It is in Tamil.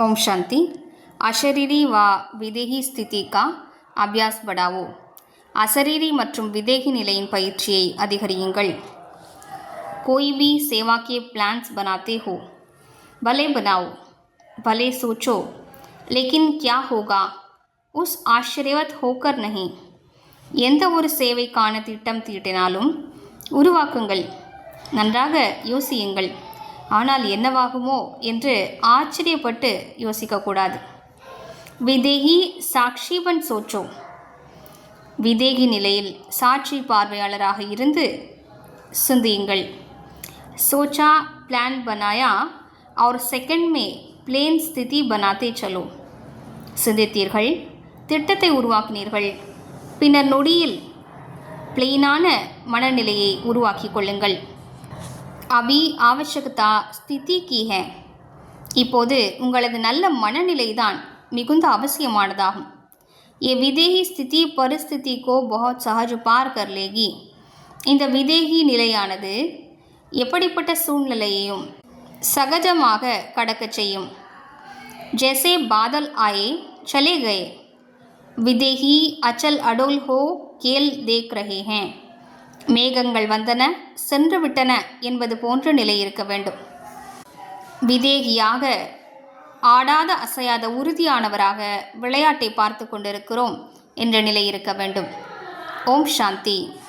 ओम शांति அஷரீரி வா விதேகி ஸ்திதி கா அபியாஸ் படாவோ அசரீரி மற்றும் விதேகி நிலையின் பயிற்சியை அதிகரியுங்கள் कोई भी सेवा के प्लान्स बनाते हो भले बनाओ भले सोचो लेकिन क्या होगा उस आश्चर्यवत होकर नहीं எந்த ஒரு சேவைக்கான திட்டம் தீட்டினாலும் உருவாக்குங்கள் நன்றாக யோசியுங்கள் ஆனால் என்னவாகுமோ என்று ஆச்சரியப்பட்டு யோசிக்கக்கூடாது. விதேகி சாட்சிபன் சோற்றோம் விதேகி நிலையில் சாட்சி பார்வையாளராக இருந்து சிந்தியுங்கள். சோச்சா பிளான் பனாயா அவர் செகண்ட் மே பிளேன் ஸ்திதி பனாத்தே சலோ. சிந்தித்தீர்கள் திட்டத்தை உருவாக்கினீர்கள். பின்னர் நொடியில் பிளெயினான மனநிலையை உருவாக்கி கொள்ளுங்கள். அபி ஆவசியகதா ஸ்திதி கி இப்போது உங்களது நல்ல மனநிலைதான் மிகுந்த அவசியமானதாகும். ஏ விதேகி ஸ்திதி பரிஸ்திதி கோ பகத் சஹஜ் பார் இந்த விதேகி நிலையானது எப்படிப்பட்ட சூழ்நிலையையும் சகஜமாக கடக்க செய்யும். ஜெசே பாதல் ஆயே சலே கயே. விதேகி அச்சல் அடோல் ஹோ கேல் தேக் ரஹே ஹேன் மேகங்கள் வந்தன சென்று விட்டன என்பது போன்ற நிலை இருக்க வேண்டும். விதேகியாக ஆடாத அசையாத உறுதியானவராக விளையாட்டை பார்த்து கொண்டிருக்கிறோம் என்ற நிலை இருக்க வேண்டும். ஓம் சாந்தி.